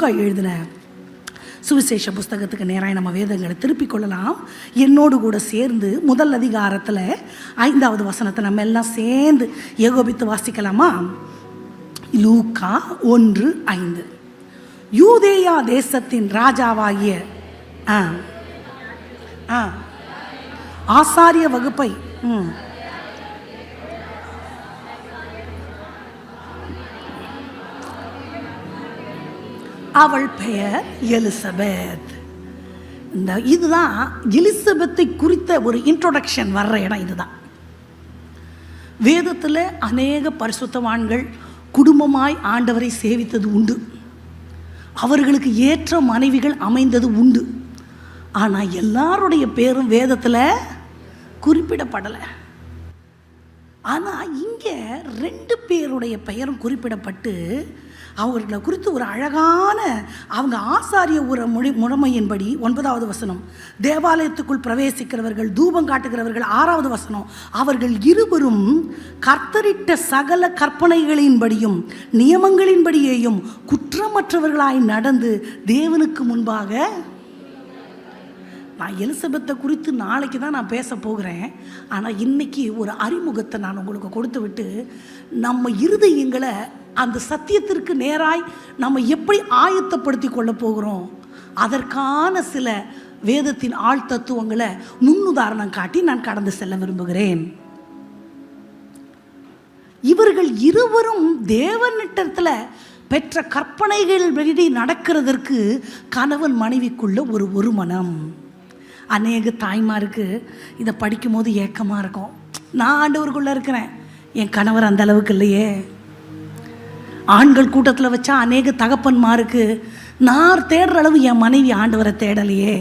லூக்கா எழுதின சுவிசேஷ புஸ்தகத்துக்கு நேராக நம்ம வேதங்களை திருப்பிக் கொள்ளலாம். என்னோடு கூட சேர்ந்து முதல் அதிகாரத்தில் ஐந்தாவது வசனத்தை நம்ம எல்லாம் சேர்ந்து ஏகோபித்து வாசிக்கலாமா? லூக்கா ஒன்று ஐந்து. யூதேயா தேசத்தின் ராஜாவாகிய ஆ ஆ ஆசாரிய வகுப்பை ம் அவள் பெயர் எலிசபெத். இந்த இதுதான் எலிசபெத்தை குறித்த ஒரு இன்ட்ரொடக்ஷன் வர்ற இடம் இதுதான். வேதத்தில் அநேக பரிசுத்தவான்கள் குடும்பமாய் ஆண்டவரை சேவித்தது உண்டு. அவர்களுக்கு ஏற்ற மனைவிகள் அமைந்தது உண்டு. ஆனால் எல்லாருடைய பேரும் வேதத்தில் குறிப்பிடப்படலை. ஆனால் இங்கே ரெண்டு பேருடைய பெயரும் குறிப்பிடப்பட்டு அவர்களை குறித்து ஒரு அழகான அவங்க ஆசாரிய உர மொழி முழமையின்படி ஒன்பதாவது வசனம். தேவாலயத்துக்குள் பிரவேசிக்கிறவர்கள் தூபம் காட்டுகிறவர்கள் ஆறாவது வசனம். அவர்கள் இருவரும் கர்த்தரிட்ட சகல கற்பனைகளின்படியும் நியமங்களின்படியேயும் குற்றமற்றவர்களாய் நடந்து தேவனுக்கு முன்பாக நான் எலிசபெத்தை குறித்து நாளைக்கு தான் நான் பேச போகிறேன். ஆனால் இன்றைக்கி ஒரு அறிமுகத்தை நான் உங்களுக்கு கொடுத்து விட்டு நம்ம இருதயங்களை அந்த சத்தியத்திற்கு நேராய் நம்ம எப்படி ஆயத்தப்படுத்தி கொள்ள போகிறோம்? அதற்கான சில வேதத்தின் ஆழ் தத்துவங்களை முன்னுதாரணம் காட்டி நான் கடந்து செல்ல விரும்புகிறேன். இவர்கள் இருவரும் தேவனிட்டத்தில் பெற்ற கற்பனைகள் வெளியே நடக்கிறதற்கு கணவன் மனைவிக்குள்ள ஒரு ஒரு மனம் அநேக தாய்மாருக்கு இதை படிக்கும்போது ஏக்கமாக இருக்கும். நான் ஆண்டவருக்குள்ளே இருக்கிறேன். என் கணவர் அந்த அளவுக்கு இல்லையே. ஆண்கள் கூட்டத்தில் வச்சா அநேக தகப்பன்மாருக்கு நான் தேடுற அளவு என் மனைவி ஆண்டவரை தேடலையே.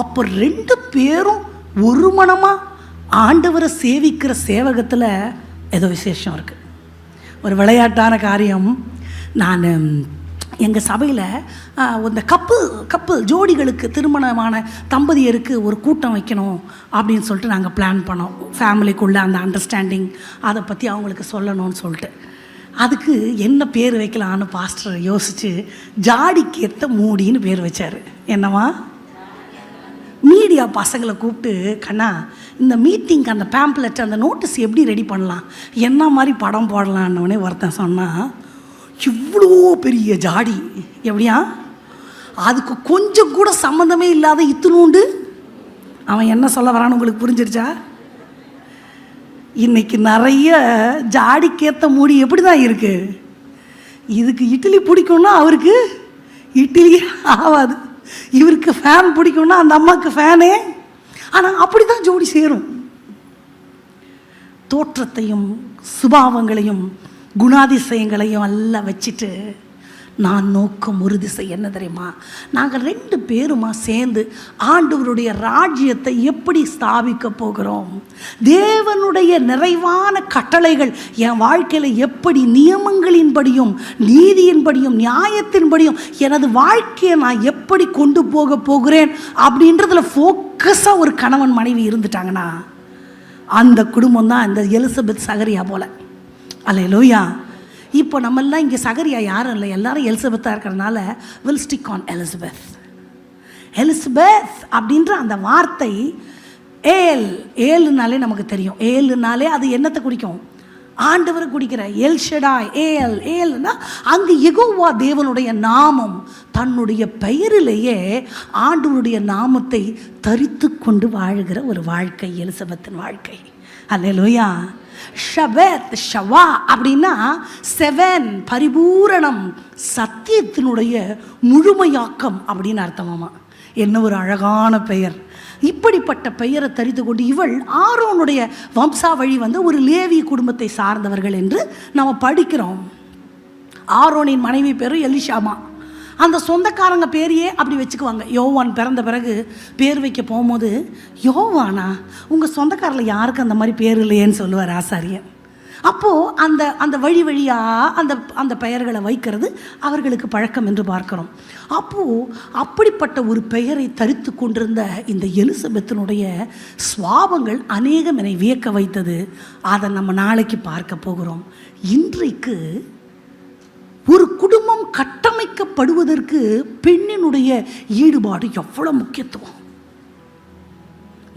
அப்போ ரெண்டு பேரும் ஒரு மனமாக ஆண்டவரை சேவிக்கிற சேவகத்தில் ஏதோ விசேஷம் இருக்குது ஒரு விளையாட்டான காரியம். நான் எங்கள் சபையில் இந்த கப்பு கப்பு ஜோடிகளுக்கு திருமணமான தம்பதியருக்கு ஒரு கூட்டம் வைக்கணும் அப்படின்னு சொல்லிட்டு நாங்கள் பிளான் பண்ணோம். ஃபேமிலிக்குள்ளே அந்த அண்டர்ஸ்டாண்டிங் அதை பற்றி அவங்களுக்கு சொல்லணும்னு சொல்லிட்டு. அதுக்கு என்ன பேர் வைக்கலான்னு பாஸ்டர் யோசித்து ஜாடிக்கு ஏற்ற மூடின்னு பேர் வச்சார். என்னவா? மீடியா பசங்களை கூப்பிட்டு கண்ணா இந்த மீட்டிங்க்கு அந்த பேம்ப்ளெட் அந்த நோட்டீஸ் எப்படி ரெடி பண்ணலாம்? என்ன மாதிரி படம் போடலான்னு ஒருத்தன் சொன்னால் இவ்வளோ பெரிய ஜாடி எப்படியா? அதுக்கு கொஞ்சம் கூட சம்மந்தமே இல்லாத இத்தினூண்டு? அவன் என்ன சொல்ல வரான்னு உங்களுக்கு புரிஞ்சிருச்சா? இன்னைக்கு நிறைய ஜாடிக்கேற்ற மூடி எப்படி தான் இருக்குது இதுக்கு இட்லி பிடிக்கும்னா அவருக்கு இட்லியே ஆகாது. இவருக்கு ஃபேன் பிடிக்கும்னா அந்த அம்மாவுக்கு ஃபேனே ஆனால் அப்படி தான் ஜோடி சேரும். தோற்றத்தையும் சுபாவங்களையும் குணாதிசயங்களையும் எல்லாம் வச்சுட்டு நான் நோக்கம் ஒரு திசை என்ன தெரியுமா? நாங்கள் ரெண்டு பேருமா சேர்ந்து ஆண்டவருடைய ராஜ்யத்தை எப்படி ஸ்தாபிக்க போகிறோம்? தேவனுடைய நிறைவான கட்டளைகள் என் வாழ்க்கையில் எப்படி நியமங்களின்படியும் நீதியின்படியும் நியாயத்தின்படியும் எனது வாழ்க்கையை நான் எப்படி கொண்டு போக போகிறேன் அப்படின்றதுல ஃபோக்கஸாக ஒரு கணவன் மனைவி இருந்துட்டாங்கன்னா அந்த குடும்பம் தான் இந்த எலிசபெத் சகரியா போல. அல்ல லோயா இப்போ நம்மெல்லாம் இங்கே சகரியா யாரும் இல்லை. எல்லாரும் எலிசபெத்தாக இருக்கிறனால will stick on Elizabeth Elizabeth அப்படின்ற அந்த வார்த்தை ஏல் ஏழுனாலே நமக்கு தெரியும். ஏழுனாலே அது என்னத்தை குடிக்கும் ஆண்டவரை குடிக்கிற எல் ஷெடாய் ஏல் ஏல்னா அங்கு எகோவா தேவனுடைய நாமம் தன்னுடைய பெயரிலேயே ஆண்டவருடைய நாமத்தை தரித்து கொண்டு வாழுகிற ஒரு வாழ்க்கை எலிசபெத்தின் வாழ்க்கை. அல்லேலூயா ஷபத் ஷவா அப்படின்னா செவன் பரிபூரணம் சத்தியத்தினுடைய முழுமையாக்கம் அப்படின்னு அர்த்தமாமா. என்ன ஒரு அழகான பெயர். இப்படிப்பட்ட பெயரை தரித்து கொண்டு இவள் ஆரோனுடைய வம்சாவழி வந்து ஒரு லேவி குடும்பத்தை சார்ந்தவர்கள் என்று நம்ம படிக்கிறோம். ஆரோனின் மனைவி பேர் எலிஷாமா. அந்த சொந்தக்காரங்க பேரையே அப்படி வச்சுக்குவாங்க. யோவான் பிறந்த பிறகு பேர் வைக்க போகும்போது யோவானா உங்கள் சொந்தக்காரில் யாருக்கும் அந்த மாதிரி பேர் இல்லையேன்னு சொல்லுவார் ஆசாரியன் அப்போது அந்த அந்த வழி வழியாக அந்த அந்த பெயர்களை வைக்கிறது அவர்களுக்கு பழக்கம் என்று பார்க்கிறோம். அப்போது அப்படிப்பட்ட ஒரு பெயரை தரித்து கொண்டிருந்த இந்த எலிசபெத்தினுடைய சுவாபங்கள் அநேகம் என்னை வியக்க வைத்தது. அதை நம்ம நாளைக்கு பார்க்க போகிறோம். இன்றைக்கு ஒரு குடும்பம் கட்டமைக்கப்படுவதற்கு பெண்ணினுடைய ஈடுபாடு எவ்வளோ முக்கியத்துவம்?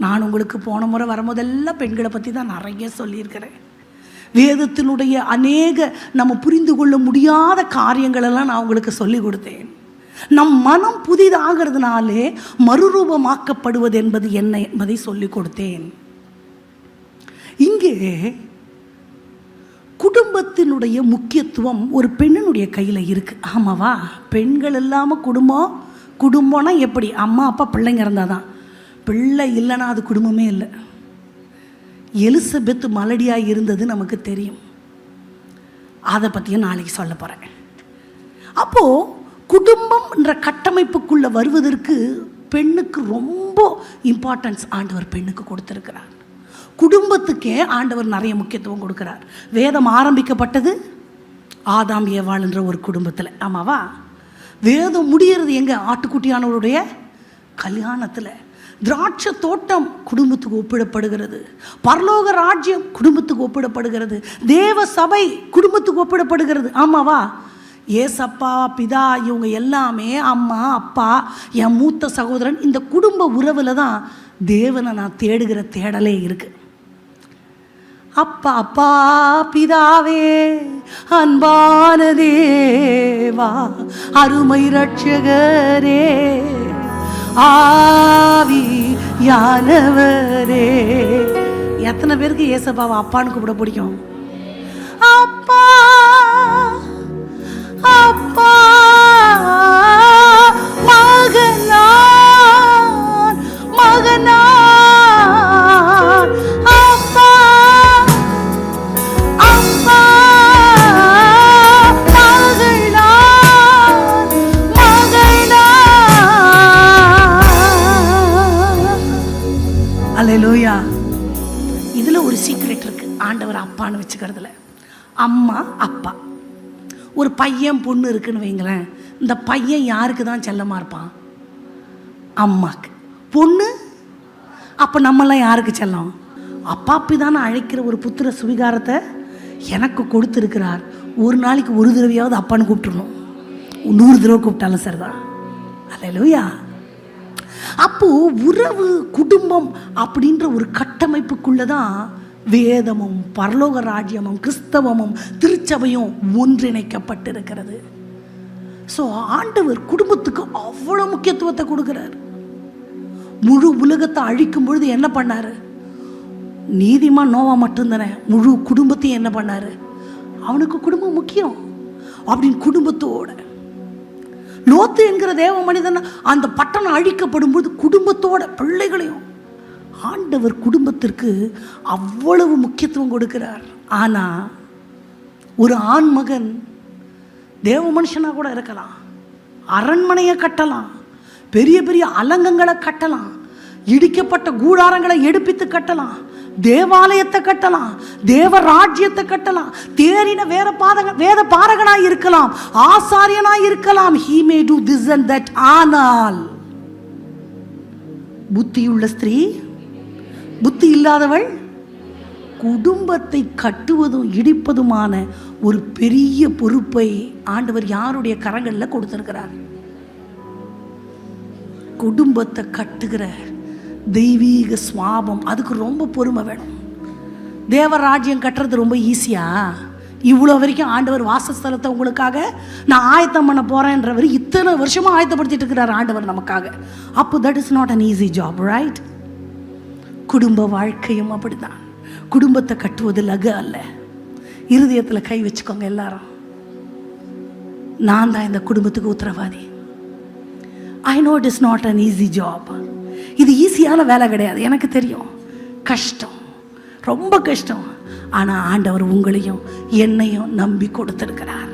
நான் உங்களுக்கு போன முறை வரும்போதெல்லாம் பெண்களை பற்றி தான் நிறைய சொல்லியிருக்கிறேன். வேதத்தினுடைய அநேக நம்ம புரிந்து கொள்ள முடியாத காரியங்களெல்லாம் நான் உங்களுக்கு சொல்லி கொடுத்தேன். நம் மனம் புதிதாகிறதுனாலே மறுரூபமாக்கப்படுவது என்பது என்ன என்பதை சொல்லிக் கொடுத்தேன். இங்கே குடும்பத்தினுடைய முக்கியத்துவம் ஒரு பெண்ணினுடைய கையில் இருக்குது ஆமாவா? பெண்கள் இல்லாமல் குடும்பம் குடும்பம்னா எப்படி? அம்மா அப்பா பிள்ளைங்க இருந்தால் தான். பிள்ளை இல்லைன்னா அது குடும்பமே இல்லை. எலிசபெத் மலடியாக இருந்தது நமக்கு தெரியும். அதை பற்றியும் நாளைக்கு சொல்ல போகிறேன் அப்போது குடும்பம்ன்ற கட்டமைப்புக்குள்ளே வருவதற்கு பெண்ணுக்கு ரொம்ப இம்பார்ட்டன்ஸ் ஆண்டவர் பெண்ணுக்கு கொடுத்துருக்கிறார். குடும்பத்துக்கே ஆண்டவர் நிறைய முக்கியத்துவம் கொடுக்குறார். வேதம் ஆரம்பிக்கப்பட்டது ஆதாம் ஏவாள்ன்ற ஒரு குடும்பத்தில். ஆமாவா? வேதம் முடிகிறது எங்கே? ஆட்டுக்குட்டியானவருடைய கல்யாணத்தில். திராட்சை தோட்டம் குடும்பத்துக்கு ஒப்பிடப்படுகிறது. பரலோக ராஜ்யம் குடும்பத்துக்கு ஒப்பிடப்படுகிறது. தேவ சபை குடும்பத்துக்கு ஒப்பிடப்படுகிறது. ஆமாவா? ஏசப்பா பிதா இவங்க எல்லாமே அம்மா அப்பா என் மூத்த சகோதரன் இந்த குடும்ப உறவில் தான் தேவனை நான் தேடுகிற தேடலே இருக்குது அப்பா அப்பா பிதாவே அன்பான தேவா அருமை ரட்சகரே ஆவி யானவரே எத்தனை பேருக்கு ஏசப்பாவை அப்பான்னு கூப்பிட பிடிக்கும்? ஒரு பையன் பொண்ணு இருக்குன்னு வைங்களேன் இந்த பையன் யாருக்கு தான் செல்லமாக இருப்பான்? அம்மாக்கு. பொண்ணு? அப்போ நம்மெல்லாம் யாருக்கு செல்லம்? அப்பா அப்பி தானே அழைக்கிற ஒரு புத்திர சுவிகாரத்தை எனக்கு கொடுத்துருக்கிறார். ஒரு நாளைக்கு ஒரு தடவையாவது அப்பான்னு கூப்பிட்டுருணும் நூறு தடவை கூப்பிட்டாலும் சரிதான். அல்லையா அப்போ உறவு குடும்பம் அப்படின்ற ஒரு கட்டமைப்புக்குள்ளே தான் வேதமும் பரலோக ராஜ்யமும் கிறிஸ்தவமும் திருச்சபையும் ஒன்றிணைக்கப்பட்டிருக்கிறது. ஸோ ஆண்டவர் குடும்பத்துக்கு அவ்வளோ முக்கியத்துவத்தை கொடுக்குறார். முழு உலகத்தை அழிக்கும் பொழுது என்ன பண்ணார்? நீதிமா நோவா மட்டும்தானே முழு குடும்பத்தையும் என்ன பண்ணாரு? அவனுக்கு குடும்பம் முக்கியம். அப்படின்னு குடும்பத்தோட. லோத்து என்கிற தேவ மனிதன் அந்த பட்டணம் அழிக்கப்படும் போது குடும்பத்தோட பிள்ளைகளையும் ஆண்டவர் குடும்பத்திற்கு அவ்வளவு முக்கியத்துவம் கொடுக்கிறார். ஆனால் ஒரு ஆண் மகன் தேவ மனுஷனாக கூட இருக்கலாம். அரண்மனையை கட்டலாம். பெரிய பெரிய அலங்கங்களை கட்டலாம். இடிக்கப்பட்ட கூடாரங்களை எடுப்பித்து கட்டலாம். தேவாலயத்தை கட்டலாம். தேவ ராஜ்யத்தை கட்டலாம். தேறின வேற பாதக வேத பாரகனாய் இருக்கலாம். ஆசாரியனாய் இருக்கலாம். He may do this and that ஆனால் புத்தியுள்ள ஸ்திரீ புத்தி இல்லாதவள்? குடும்பத்தை கட்டுவதும் இடிப்பதுமான ஒரு பெரிய பொறுப்பை ஆண்டவர் யாருடைய கரங்களில் கொடுத்திருக்கிறார்? குடும்பத்தை கட்டுகிற தெய்வீக சுவாபம் அதுக்கு ரொம்ப பொறுமை வேணும். தேவராஜ்யம் கட்டுறது ரொம்ப ஈஸியா இவ்வளோ வரைக்கும் ஆண்டவர் வாசஸ்தலத்தை உங்களுக்காக நான் ஆயத்தம் பண்ண போகிறேன்றவர் இத்தனை வருஷமாக ஆயத்தப்படுத்திட்டு இருக்கிறார் ஆண்டவர் நமக்காக. அப்போ that is not an easy job right குடும்ப வாழ்க்கையும் அப்படிதான். குடும்பத்தை கட்டுவது லகு அல்ல. இருதயத்தில் கை வச்சுக்கோங்க எல்லாரும். நான் தான் இந்த குடும்பத்துக்கு உத்தரவாதி. I know it is not an easy job இது ஈஸியான வேலை கிடையாது. எனக்கு தெரியும். கஷ்டம். ரொம்ப கஷ்டம். ஆனால் ஆண்டவர் உங்களையும் என்னையும் நம்பி கொடுத்துருக்கிறார்.